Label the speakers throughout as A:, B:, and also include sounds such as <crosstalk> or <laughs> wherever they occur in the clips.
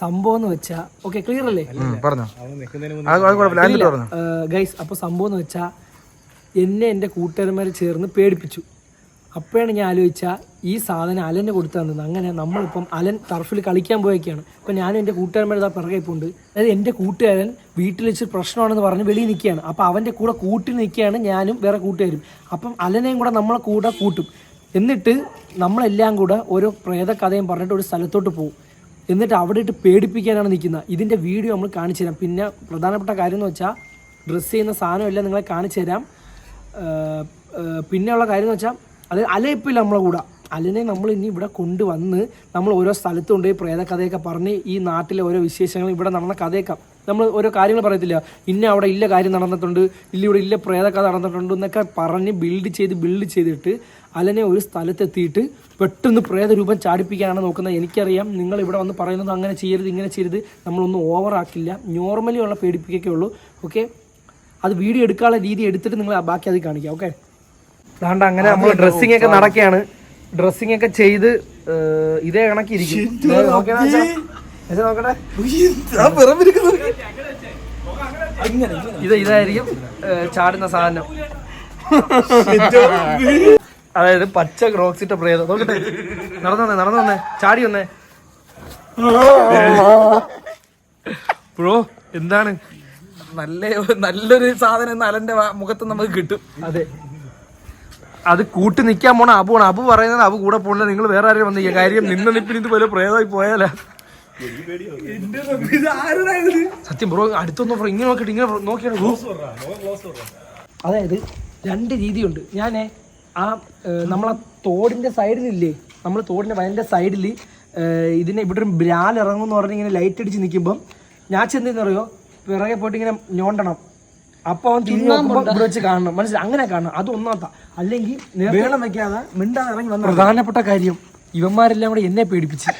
A: സംഭവം എന്ന് വെച്ചാ ഓക്കെ ക്ലിയർ അല്ലേ? ഗൈസ് അപ്പോൾ സംഭവം എന്ന് വെച്ചാൽ എന്നെ എന്റെ കൂട്ടുകാരന്മാർ ചേർന്ന് പേടിപ്പിച്ചു. അപ്പോഴാണ് ഞാൻ ആലോചിച്ച ഈ സാധനം അലന് കൊടുത്തു തന്നത് അങ്ങനെ നമ്മളിപ്പം അലൻ ടർഫിൽ കളിക്കാൻ പോയൊക്കെയാണ് അപ്പം ഞാനും എന്റെ കൂട്ടുകാരന്മാരുടെ പിറകെ പോണ്ട് അതായത് എന്റെ കൂട്ടുകാരൻ വീട്ടിൽ വെച്ച് പ്രശ്നമാണെന്ന് പറഞ്ഞ് വെളിയിൽ നിൽക്കുകയാണ്. അപ്പൊ അവന്റെ കൂടെ കൂട്ടി നിൽക്കുകയാണ് ഞാനും വേറെ കൂട്ടുകാരും. അപ്പം അലനെയും കൂടെ നമ്മളെ കൂടെ കൂട്ടും. എന്നിട്ട് നമ്മളെല്ലാം കൂടെ ഓരോ പ്രേത കഥയും പറഞ്ഞിട്ട് ഒരു സ്ഥലത്തോട്ട് പോകും എന്നിട്ട് അവിടെ ഇട്ട് പേടിപ്പിക്കാനാണ് നിൽക്കുന്നത്. ഇതിന്റെ വീഡിയോ നമ്മൾ കാണിച്ചു തരാം. പിന്നെ പ്രധാനപ്പെട്ട കാര്യം എന്ന് വെച്ചാൽ ഡ്രസ്സ് ചെയ്യുന്ന സാധനമല്ല നിങ്ങളെ കാണിച്ചു തരാം. പിന്നെയുള്ള കാര്യം എന്ന് വെച്ചാൽ അത് അലയിപ്പില്ല നമ്മളെ കൂടെ. അലനെ നമ്മൾ ഇനി ഇവിടെ കൊണ്ടുവന്ന് നമ്മൾ ഓരോ സ്ഥലത്തും കൊണ്ടുപോയി പ്രേത കഥയൊക്കെ പറഞ്ഞ് ഈ നാട്ടിലെ ഓരോ വിശേഷങ്ങളും ഇവിടെ നടന്ന കഥയൊക്കെ. നമ്മൾ ഓരോ കാര്യങ്ങൾ പറയത്തില്ല. ഇന്ന അവിടെ ഇല്ല കാര്യം നടന്നിട്ടുണ്ട് ഇല്ല ഇവിടെ ഇല്ല പ്രേത കഥ നടന്നിട്ടുണ്ട് എന്നൊക്കെ പറഞ്ഞ് ബിൽഡ് ചെയ്ത് ബിൽഡ് ചെയ്തിട്ട് അലനെ ഒരു സ്ഥലത്തെത്തിയിട്ട് പെട്ടെന്ന് പ്രേതരൂപം ചാടിപ്പിക്കാനാണ് നോക്കുന്നത്. എനിക്കറിയാം നിങ്ങൾ ഇവിടെ വന്ന് പറയുന്നത് അങ്ങനെ ചെയ്യരുത് ഇങ്ങനെ ചെയ്യരുത്. നമ്മളൊന്നും ഓവറാക്കില്ല നോർമലി ഉള്ള പേടിപ്പിക്കൊക്കെ ഉള്ളൂ. ഓക്കെ അത് വീഡിയോ എടുക്കാനുള്ള രീതി എടുത്തിട്ട് നിങ്ങൾ ബാക്കി അത് കാണിക്കാം. ഓക്കെ അതുകൊണ്ട് അങ്ങനെ നമ്മൾ ഡ്രസ്സിംഗ് ഒക്കെ നടക്കുകയാണ്. ഡ്രസ്സിംഗ് ഒക്കെ ചെയ്ത് ഇതേ കണക്കി ഇരിക്കും ദേ, നോക്കിയെന്ന് വെച്ചാ, ഇത് ഇതായിരിക്കും ചാടുന്ന സാധനം. അതായത് പച്ച ക്രോക്സ് ഇട്ട പ്രേതം. നോക്കട്ടെ. നടന്നു വന്നേ നടന്നു വന്നേ. ചാടി വന്നേ. ബ്രോ എന്താണ്?
B: നല്ല നല്ലൊരു സാധനം അലന്റെ മുഖത്ത് നമുക്ക് കിട്ടും.
A: അതെ. അത് കൂട്ടി നിൽക്കാൻ പോണ അബുവാണ്. അബു പറയുന്നത് അബു കൂടെ പോണില്ല. നിങ്ങൾ വേറെ ആരെയും വന്നിരിക്കുക കാര്യം നിന്ന നിപ്പിന് ഇത് പോലെ പ്രേതമായി പോയാലോ. സത്യം ബ്രോ അടുത്തൊന്നും ബ്രോ ഇങ്ങനെ നോക്കിയിട്ട് ഇങ്ങനെ നോക്കിയാണ് അതായത് രണ്ട് രീതിയുണ്ട്. ഞാനേ ആ നമ്മളെ തോടിന്റെ സൈഡിലില്ലേ നമ്മൾ തോടിന്റെ വയലിന്റെ സൈഡിൽ ഇതിനെ ഇവിടെ ഒരു ബ്രാൽ ഇറങ്ങും എന്ന് പറഞ്ഞ് ഇങ്ങനെ ലൈറ്റ് അടിച്ച് നിൽക്കുമ്പം ഞാൻ ചെന്നിന്നറിയോ പിറകെ പോയിട്ട് ഇങ്ങനെ ഞോണ്ടണം. അപ്പൊ അവൻ തിരിഞ്ഞു നോക്കുമ്പോ ഇവിടെ വെച്ച് കാണണം. മനസ്സിലായി? അങ്ങനെ കാണണം. അത് ഒന്നാത്ത അല്ലെങ്കിൽ നേരത്തെ
B: വെള്ളം വെക്കാതെ മിണ്ടാതെ ഇറങ്ങി വന്ന
A: പ്രധാനപ്പെട്ട കാര്യം ഇവന്മാരെല്ലാം കൂടെ എന്നെ പേടിപ്പിച്ച്.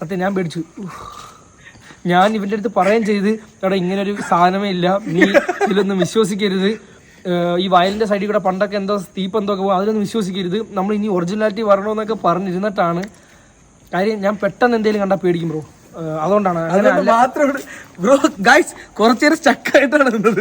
A: സത്യം ഞാൻ പേടിച്ചു. ഞാൻ ഇവന്റെ അടുത്ത് പറയുകയും ചെയ്ത് അവിടെ ഇങ്ങനെ ഒരു സാധനമേ ഇല്ല. നീ ഇതിലൊന്നും വിശ്വസിക്കരുത്. ഈ വയലിന്റെ സൈഡിൽ കൂടെ പണ്ടൊക്കെ എന്തോ തീപ്പ് എന്തൊക്കെ പോകും അതിലൊന്നും വിശ്വസിക്കരുത്. നമ്മൾ ഇനി ഒറിജിനാലിറ്റി വരണമെന്നൊക്കെ പറഞ്ഞിരുന്നിട്ടാണ്. കാര്യം ഞാൻ പെട്ടെന്ന് എന്തെങ്കിലും കണ്ടാൽ പേടിക്കും ബ്രോ അതുകൊണ്ടാണ്.
B: ബ്രോ ഗൈസ് കുറച്ചേരം സ്റ്റക്കായിട്ടാണ് നിന്നത്.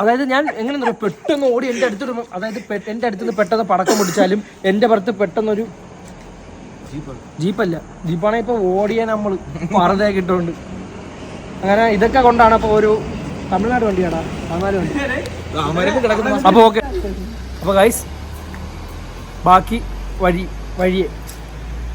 A: അതായത് ഞാൻ എങ്ങനെ പെട്ടെന്ന് ഓടി എന്റെ അടുത്ത് അതായത് എന്റെ എന്റെ അടുത്ത് പെട്ടെന്ന് പടക്കം പിടിച്ചാലും എന്റെ പുറത്ത് പെട്ടെന്നൊരു ജീപ്പല്ല. ജീപ്പാണെ ഇപ്പൊ ഓടിയാ നമ്മൾ പറതയൊക്കെ കിട്ടുന്നുണ്ട് അങ്ങനെ ഇതൊക്കെ കൊണ്ടാണ് അപ്പൊ ഒരു തമിഴ്നാട് വണ്ടിയാടാ തമിഴ്നാട് വണ്ടി. അപ്പൊ ഓക്കെ അപ്പൊ ഗൈസ് ബാക്കി വഴി വഴിയെ.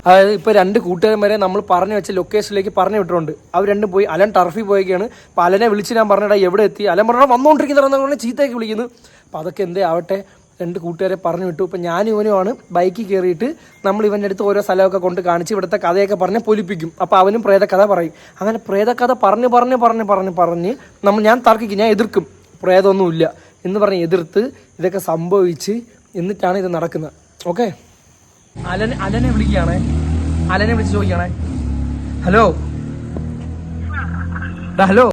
A: അതായത് ഇപ്പോൾ രണ്ട് കൂട്ടുകാരന്മാരെ നമ്മൾ പറഞ്ഞു വെച്ച ലൊക്കേഷനിലേക്ക് പറഞ്ഞു വിട്ടിട്ടുണ്ട്. അവർ രണ്ടും പോയി അലൻ ടർഫിൽ പോയൊക്കെയാണ് അപ്പോൾ അലനെ വിളിച്ച് ഞാൻ പറഞ്ഞടാ എവിടെ എത്തി? അലൻ പറഞ്ഞാൽ വന്നുകൊണ്ടിരിക്കുന്ന പറഞ്ഞാൽ ചീത്തയൊക്കെ വിളിക്കുന്നു. അപ്പോൾ അതൊക്കെ എന്തേ ആവട്ടെ രണ്ട് കൂട്ടുകാരെ പറഞ്ഞു വിട്ടു. ഇപ്പം ഞാൻ ഇവനുമാണ് ബൈക്കിൽ കയറിയിട്ട് നമ്മൾ ഇവന്റെ അടുത്ത് ഓരോ സ്ഥലമൊക്കെ കൊണ്ട് കാണിച്ച് ഇവിടുത്തെ കഥയൊക്കെ പറഞ്ഞ് പൊലിപ്പിക്കും. അപ്പോൾ അവനും പ്രേതകഥ പറയും. അങ്ങനെ പ്രേതകഥ പറഞ്ഞ് പറഞ്ഞ് പറഞ്ഞ് പറഞ്ഞ് പറഞ്ഞ് നമ്മൾ ഞാൻ തർക്കിക്കും ഞാൻ എതിർക്കും. പ്രേതമൊന്നുമില്ല എന്ന് പറഞ്ഞ് എതിർത്ത് ഇതൊക്കെ സംഭവിച്ച് എന്നിട്ടാണ് ഇത് നടക്കുന്നത്. ഓക്കെ? അലനെ അലനെ വിളിക്കുകയാണേ. അലനെ വിളിച്ച് ചോദിക്കണേ ഹലോ? ഹലോ?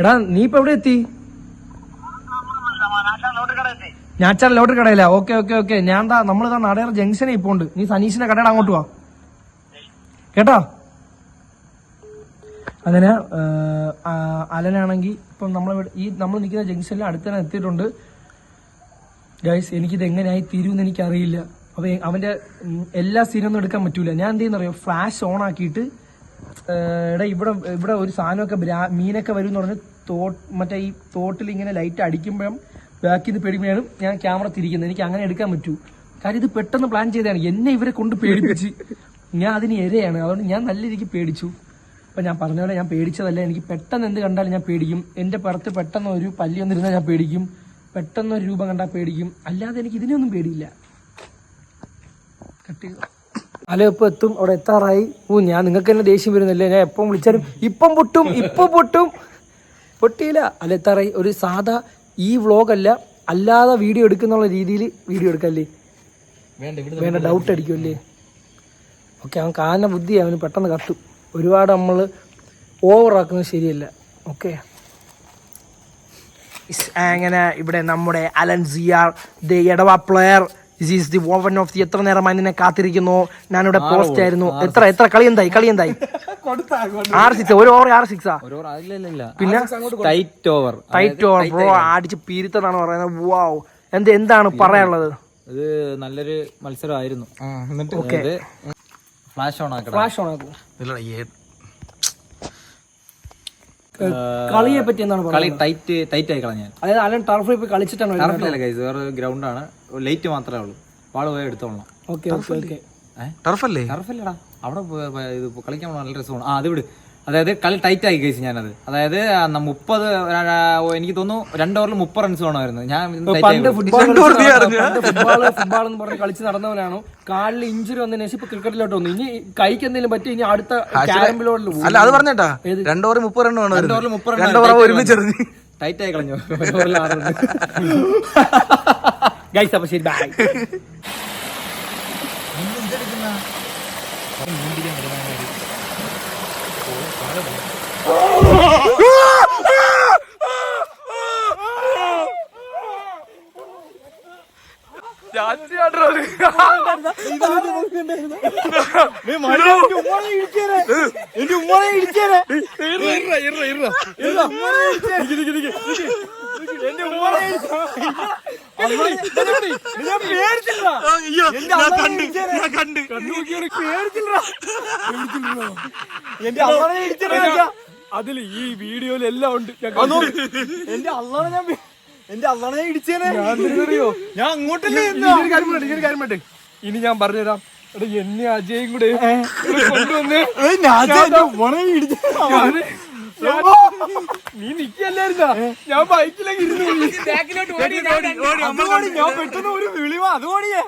A: എടാ നീ ഇപ്പൊ എവിടെ എത്തി? ഞാച്ചാൽ ലോട്ടറി കടയില്ല ഓക്കെ ഓക്കെ ഓക്കെ. ഞാൻ താ നമ്മൾ താ ജംഗ്ഷനിൽ ഇപ്പൊ ഉണ്ട്. നീ സനീഷിന്റെ കടയുടെ അങ്ങോട്ട് വാ. കേട്ടോ? അങ്ങനെ അലനാണെങ്കിൽ ഇപ്പം നമ്മൾ ഈ നമ്മൾ നിൽക്കുന്ന ജംഗ്ഷനിൽ അടുത്ത് തന്നെ എത്തിയിട്ടുണ്ട്. ഗൈസ് എനിക്കിത് എങ്ങനെയായി തീരുമെന്ന് എനിക്കറിയില്ല. അപ്പൊ അവന്റെ എല്ലാ സീനൊന്നും എടുക്കാൻ പറ്റൂല. ഞാൻ എന്ത് ചെയ്യുന്നറിയോ? ഫ്ലാഷ് ഓൺ ആക്കിയിട്ട് ഇവിടെ ഇവിടെ ഒരു സാധനമൊക്കെ മീനൊക്കെ വരും എന്ന് പറഞ്ഞ് മറ്റേ ഈ തോട്ടിൽ ഇങ്ങനെ ലൈറ്റ് അടിക്കുമ്പോഴും ബാക്കിൽ നിന്ന് പേടിക്കുമ്പോഴാണ് ഞാൻ ക്യാമറ തിരിക്കുന്നത്. എനിക്ക് അങ്ങനെ എടുക്കാൻ പറ്റൂ. കാര്യം ഇത് പെട്ടെന്ന് പ്ലാൻ ചെയ്തതാണ്. എന്നെ ഇവരെ കൊണ്ട് പേടിപ്പിച്ച്. ഞാൻ അതിന് ഇരയാണ്. അതുകൊണ്ട് ഞാൻ നല്ല രീതിക്ക് പേടിച്ചു. അപ്പൊ ഞാൻ പറഞ്ഞ പോലെ ഞാൻ പേടിച്ചതല്ല. എനിക്ക് പെട്ടെന്ന് എന്ത് കണ്ടാലും ഞാൻ പേടിക്കും. എന്റെ പുറത്ത് പെട്ടെന്ന് ഒരു പല്ലി വന്നിരുന്നാൽ ഞാൻ പേടിക്കും. പെട്ടെന്ന് ഒരു രൂപം കണ്ടാൽ പേടിക്കും. അല്ലാതെ എനിക്ക് ഇതിനൊന്നും പേടിയില്ല. കട്ട് ചെയ്തു. അല ഇപ്പൊ എത്തും. അവിടെ എത്താറായി. ഓ ഞാൻ നിങ്ങൾക്ക് തന്നെ ദേഷ്യം വരുന്നില്ലേ? ഞാൻ എപ്പം വിളിച്ചാലും ഇപ്പം പൊട്ടും ഇപ്പം പൊട്ടും. പൊട്ടിയില്ല. അല്ല എത്താറായി. ഒരു സാധാ ഈ വ്ളോഗ് അല്ല. അല്ലാതെ വീഡിയോ എടുക്കുന്നുള്ള രീതിയിൽ വീഡിയോ എടുക്കല്ലേ? വേണ്ട ഡൗട്ട് അടിക്കുമല്ലേ ഓക്കെ അവൻ കാരണ ബുദ്ധി അവന് പെട്ടെന്ന് കത്തും. ഒരുപാട് നമ്മൾ ഓവറാക്കുന്നത് ശരിയല്ല. ഓക്കെ. അങ്ങനെ ഇവിടെ നമ്മുടെ അലൻ സിയാർ ദ എടവ പ്ലെയർ ദിസ് ഈസ് ദി വോവൻ ഓഫ് ദി എത്ര നേരമായി നിന്നെ കാത്തിരിക്കുന്നു? ഞാനിവിടെ പോസ്റ്റ് ആയിരുന്നു. എത്ര എത്ര? കളി എന്തായി കളി എന്തായി <laughs> ആറ് സിക്സ് ഒരു ഓവർ ആറ് സിക്സാ പിന്നെ?
C: Tight over
A: tight over bro അടിച്ച് പീരിത്തതാണ് പറയുന്നത്. വാവ് എന്ത് എന്താണ് പറയാനുള്ളത്?
C: ഇത് നല്ലൊരു മത്സരമായിരുന്നു. ഫ്ലാഷ് ഓൺ ആക്കണം.
A: ഫ്ലാഷ് ഓൺ ആക്കും.
D: ഇല്ലടാ, ഏ-
A: കളിയെ പറ്റി എന്താണ്
C: കളി ടൈറ്റ് ടൈറ്റ് ആയി കളഞ്ഞാൽ
A: അതായത് അലൻ ടർഫിൽ പോയി കളിച്ചിട്ടാണ്
C: ടർഫിലല്ല ഗൈസ് വേറെ ഗ്രൗണ്ടാണ് ലൈറ്റ് മാത്രമേ ഉള്ളൂ. വാൾ പോയി എടുത്തോളാം
A: ഓക്കെ ഓക്കെ ഓക്കെ.
D: ടർഫല്ലേ
C: ടർഫല്ലടാ അവിടെ ഇത് കളിക്കാൻ നല്ല രസമാണ്. ആ അത് വിട്. അതായത് കളി ടൈറ്റ് ആയി കഴിച്ചു ഞാനത്. അതായത് മുപ്പത് എനിക്ക് തോന്നുന്നു രണ്ട് ഓവറിൽ മുപ്പത് റൺസ് വേണമായിരുന്നു. ഞാൻ.
A: ഫുട്ബോൾ ഫുട്ബോൾ എന്ന് പറഞ്ഞ് കളിച്ച് നടന്നവനാണ് കാലിൽ ഇഞ്ചുറി വന്നതിന് ശേഷം ഇപ്പൊ ക്രിക്കറ്റിലോട്ട് വന്നു. ഇനി കൈക്ക് എന്തെങ്കിലും പറ്റി ഇനി അടുത്ത ക്യാരംബിലോട്ടിൽ പോകും
D: അല്ല അത് പറഞ്ഞേട്ടാ. രണ്ട് ഓവർ മുപ്പത് റണ്ണ് വേണം
C: രണ്ട് ഓവറിൽ മുപ്പത്
D: റൺ ഓവർ ഒരുമിച്ച് എറിഞ്ഞ്.
C: ടൈറ്റ് ആയി കളഞ്ഞു.
A: ഗൈസ് <laughs> അപ്പൊ ശരി ബൈ അതിൽ ഈ വീഡിയോയിൽ എല്ലാം ഉണ്ട്
E: എന്റെ അള്ളാണ് ഞാൻ എന്റെ അള്ളാണ് ഞാൻ ഇടിച്ചേനെ
A: അറിയോ
E: ഞാൻ അങ്ങോട്ടല്ലേ
A: ഇനി ഞാൻ പറഞ്ഞുതരാം. എടാ എന്നെ അജയും കൂടെ കൊണ്ടുവന്ന് ഞാൻ- നീ നിക്കല്ലായിരുന്നാ ഞാൻ ബൈക്കിലേക്ക് ഇരുന്ന് പോയി. <laughs>
E: ഞാൻ പെട്ടെന്ന് ഒരു വിളിവാ. അത് ഓടിയേ.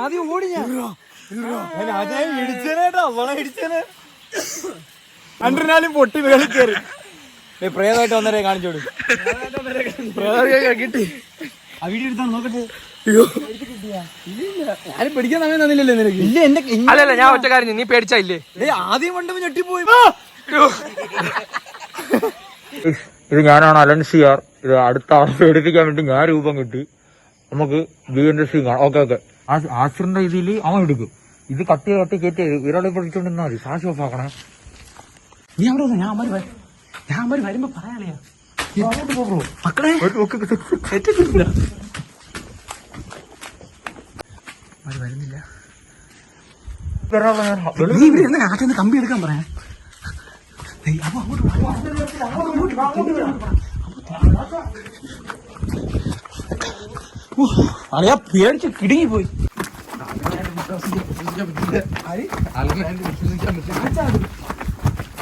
E: ആദ്യം ഓടി ഞാൻ. ആദ്യം ഇടിച്ചേനേട്ടാ അവളെ ഇടിച്ചേനെ. രണ്ടിനാലും പൊട്ടി വേളി കയറി.
C: പ്രേതമായിട്ട് വന്നവരെ കാണിച്ചോളൂ.
A: കിട്ടി
E: ആ വീഡിയോ എടുത്താണ് നോക്കട്ടെ.
A: പിടിക്കാൻ സമയം തന്നില്ലല്ലേ നിനക്ക്.
E: ഇല്ല എന്റെ
A: അല്ലല്ല ഞാൻ ഒറ്റ കാര്യം നീ
E: പേടിച്ചില്ലേ ആദ്യം കണ്ടപ്പോ ഞെട്ടിപ്പോയി.
F: ഇത് ഞാനാണ് അലൻ സിയാർ. ഇത് അടുത്ത ആൾ പേടിപ്പിക്കാൻ വേണ്ടി ഞാൻ രൂപം കിട്ടി. നമുക്ക് ബി എൻ സി കാണാം. Okay okay. ആസിറിന്റെ ഇതിൽ അവൻ എടുക്കും. ഇത് കട്ടി കട്ടി കയറ്റി ഒരാളെ പിടിച്ചോണ്ടിരുന്നാ മതി. സാക്ഷി ഓഫ് ആക്കണേ.
A: നീ അവിടെ ഞാൻ അമ്മ ഞാൻ അമ്മ വരുമ്പോ പറയാളിയാ മക്കളെ. നീ ഇവിടെ ഇരുന്ന് ആദ്യം കമ്പി എടുക്കാൻ പറയാം അറിയാ പേടിച്ച് കിടുങ്ങി പോയി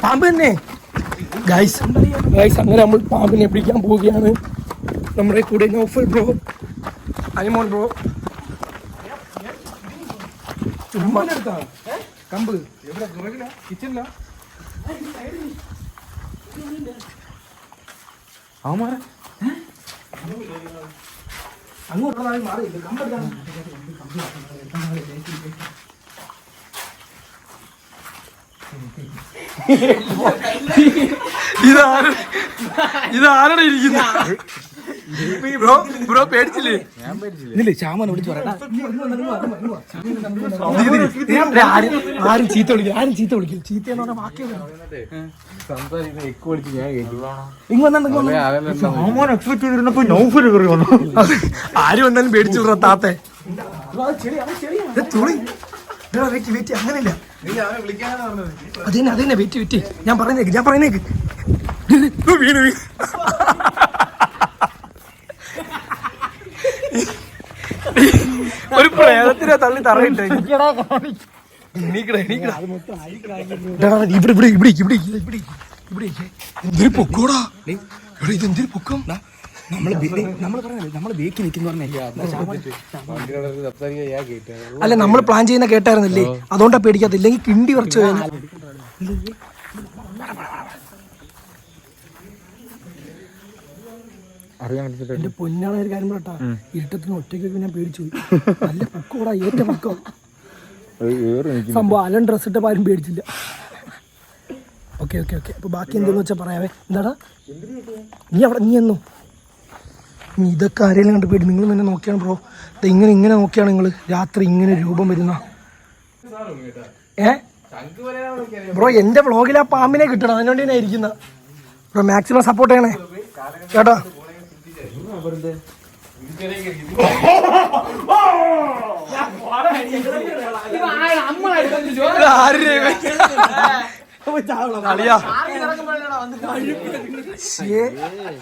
A: പാമ്പ് തന്നെ ഗൈസ് ഗൈസ് അങ്ങനെ നമ്മൾ പാമ്പിനെ പിടിക്കാൻ പോവുകയാണ് നമ്മുടെ കൂടെ നോഫൽ ബ്രോ അനിമോൾ ബ്രോ ചുമ്മാ കമ്പ്. കിച്ചണില്ല അങ്ങോട്ടുള്ളതായി മാറിയില്ല കമ്പെടുത്താണ് ഇതാണ് ഇതാരാണ് ഇരിക്കുന്നത്? ബ്രോ ബ്രോ പേടിച്ചില്ലേ ഇല്ലേ ശ്യാമനെ വിളിച്ചു പറയടാ ആരും ആരും ചീത്ത വിളിക്കും ആരും ചീത്ത വിളിക്കും ചീത്ത എന്ന് പറഞ്ഞ ആരും വന്നാലും പേടിച്ചു താത്തെ ഇത് തുളി ഇതെടാ, വെയിറ്റ് വെയിറ്റ് അങ്ങനെയല്ല അതന്നെ അതന്നെ വെയിറ്റ് വെയിറ്റ് ഞാൻ പറയുന്നേക്ക് ഞാൻ ഇത് വീണ് വീണ് പ്രേതത്തിനെ തള്ളി തറയിട്ടെ. എണീക്കടാ, എണീക്കടാ. എടാ, ഇവിടെ ഇവിടെ ഇവിടെ ഇവിടെ ഇവിടെ ഇവിടെ എന്തൊരു പൊക്കോടാ? എടാ ഇത് എന്തൊരു പൊക്കം നമ്മൾ നിൽക്കുന്ന അല്ല നമ്മൾ പ്ലാൻ ചെയ്യുന്ന കേട്ടായിരുന്നില്ലേ? അതുകൊണ്ടാ പേടിക്കാത്ത ഇല്ലെങ്കിൽ കിണ്ടി കുറച്ച് എന്റെ പൊന്നാളെ ഒരു കാര്യം പറട്ടാ ഇരുട്ടത്തിന് ഒറ്റയ്ക്കൊക്കെ ഞാൻ പേടിച്ചു. നല്ല പൊക്കോടാ ഏറ്റ പൊക്കം സംഭവം അലൻ ഡ്രസ് ഇട്ട ആരും പേടിച്ചില്ല. Okay okay okay. അപ്പോൾ ബാക്കി എന്തെന്ന് വെച്ചാൽ പറയാവേ? എന്താടാ? നീ അവിടെ നീ എന്നോ. നീ ഇതൊക്കെ ആരെങ്കിലും കണ്ട് പേടി. നിങ്ങൾ തന്നെ നോക്കിയാണ് ബ്രോ ഇങ്ങനെ ഇങ്ങനെ നോക്കിയാണ് നിങ്ങൾ രാത്രി ഇങ്ങനെ രൂപം വരുന്ന. ഏ? ബ്രോ എന്റെ വ്ളോഗിൽ ആ പാമ്പിനെ കിട്ടണം. അതിനുവേണ്ടി ഞാൻ ഇരിക്കുന്ന. ബ്രോ മാക്സിമം സപ്പോർട്ട് ചെയ്യണേ. കേട്ടോ? അളിയാ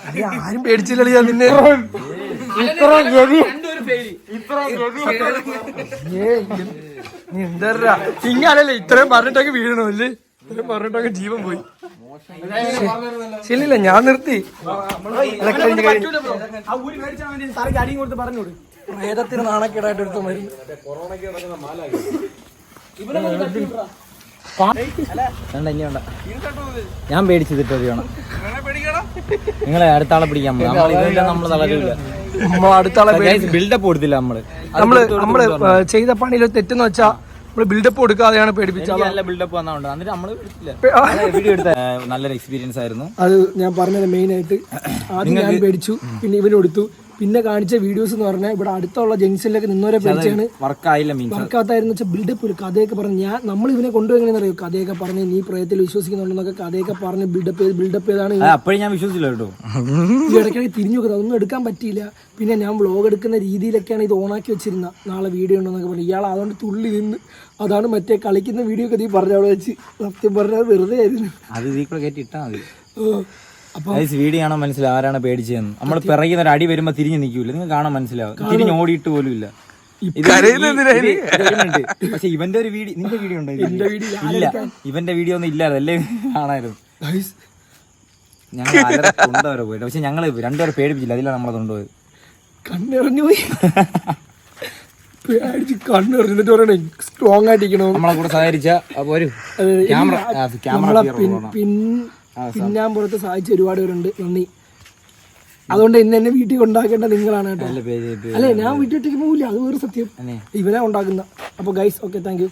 A: അളിയാ, <laughs> ആരും പേടിച്ചില്ലളിയാ നിന്നെ. ഏ, ഇ- നീ എന്താ ഇങ്ങനല്ലേ ഇത്രയും പറഞ്ഞിട്ടൊക്കെ വീഴണമല്ലേ ഇത്രയും പറഞ്ഞിട്ടൊക്കെ ജീവൻ പോയി. ശരിയില്ല ഞാൻ നിർത്തി. പ്രേതത്തിന് നാണക്കേടായിട്ട് എടുത്ത മരുന്ന്
C: വേണ്ട ഇനി വേണ്ട. ഞാൻ പേടിച്ചതിട്ട് വേണം. നിങ്ങളെ അടുത്താളെ പിടിക്കാം പിടിക്കാൻ തളരില്ല ബിൽഡപ്പ് കൊടുത്തില്ല
A: നമ്മൾ. നമ്മൾ നമ്മൾ ചെയ്ത പണിയിൽ തെറ്റെന്ന് വെച്ചാ നമ്മൾ ബിൽഡപ്പ് കൊടുക്കാതെയാണ് പേടിപ്പിച്ചത്.
C: നല്ല ബിൽഡപ്പ് വന്നതുകൊണ്ട് എന്നിട്ട് എടുത്തില്ല. എടുത്ത നല്ലൊരു എക്സ്പീരിയൻസ് ആയിരുന്നു.
A: അത് ഞാൻ പറഞ്ഞത് മെയിൻ ആയിട്ട് ആദ്യം ഞാൻ പേടിച്ചു പിന്നെ ഇവന് കൊടുത്തു. പിന്നെ കാണിച്ച വീഡിയോസ് എന്ന് പറഞ്ഞാൽ ഇവിടെ അടുത്തുള്ള ജംഗ്ഷനിലൊക്കെ നിന്നവരെ പേടിച്ചാണ്.
C: വർക്കായില്ല
A: വർക്കാത്തായിരുന്നു വെച്ചാൽ ബിൽഡപ്പ് ഒരു കഥയൊക്കെ പറഞ്ഞു ഞാൻ നമ്മൾ ഇവനെ കൊണ്ടുപോയെങ്ങനെയെന്ന് അറിയോ? കഥയൊക്കെ പറഞ്ഞ് നീ പ്രയത്തിൽ വിശ്വസിക്കുന്നുണ്ടെന്നൊക്കെ കഥയൊക്കെ പറഞ്ഞ് ബിൽഡപ്പ് ചെയ്ത് ബിൽഡപ്പ് ചെയ്താണ്
C: അപ്പോഴും ഞാൻ വിശ്വസിച്ചില്ല കേട്ടോ.
A: ഇടയ്ക്കിടയ്ക്ക് തിരിഞ്ഞു നോക്കുന്നത്. അതൊന്നും എടുക്കാൻ പറ്റിയില്ല. പിന്നെ ഞാൻ വ്ളോഗ് എടുക്കുന്ന രീതിയിലൊക്കെയാണ് ഇത് ഓണാക്കി വെച്ചിരുന്ന നാളെ വീഡിയോ ഉണ്ടെന്നൊക്കെ പറഞ്ഞു. ഇയാൾ അതുകൊണ്ട് തുള്ളി നിന്ന് അതാണ് മറ്റേ കളിക്കുന്ന വീഡിയോ ഒക്കെ നീ പറഞ്ഞ അവിടെ വെച്ച് സത്യം പറഞ്ഞാൽ വെറുതെ ആയിരുന്നു.
C: അത് ഇതിൽ കൂടെ കയറ്റി ഇട്ടാ മതി.
A: അപ്പൊ
C: വീഡിയോ കാണാൻ മനസ്സിലാവും ആരാണ് പേടിച്ചതെന്ന്. നമ്മൾ പിറകിൽ ഒരു അടി വരുമ്പോ തിരിഞ്ഞു നിൽക്കൂല. നിങ്ങൾ കാണാൻ മനസ്സിലാവും. തിരിഞ്ഞ് ഓടിയിട്ട് പോലും ഇല്ല. പക്ഷെ ഇവന്റെ ഒരു വീഡിയോ നിന്റെ വീഡിയോ ഉണ്ടോ? ഇല്ല. ഇവന്റെ വീഡിയോ ഒന്നും ഇല്ലാതെ കാണായിരുന്നു
A: guys,
C: ഞങ്ങൾ കൊണ്ടുവരെ പോയിട്ട്. പക്ഷെ ഞങ്ങൾ രണ്ടുപേരെ പേടിപ്പിച്ചില്ല. അതില്ല നമ്മളെ കൊണ്ടുപോയത്.
A: കണ്ണിറങ്ങി പോയി. പേടിച്ച് കണ്ണിറങ്ങിട്ട് പറയണേ സ്ട്രോങ് ആയിട്ടിരിക്കണോ
C: നമ്മളെ കൂടെ സഹകരിച്ച ഒരു ക്യാമറ ക്യാമറ
A: നമ്മളെ പിൻ പിൻ പിന്നാൻ പുറത്ത് സഹായിച്ച ഒരുപാട് പേരുണ്ട് നന്ദി. അതുകൊണ്ട് ഇന്ന് എന്നെ വീട്ടിൽ ഉണ്ടാക്കേണ്ട നിങ്ങളാണ് കേട്ടോ. അല്ലെ ഞാൻ വീട്ടിൽ ഒറ്റയ്ക്ക് പോകില്ല അത് വേറെ സത്യം. ഇവനെ ഉണ്ടാക്കുന്ന അപ്പൊ ഗൈസ് ഓക്കെ താങ്ക് യു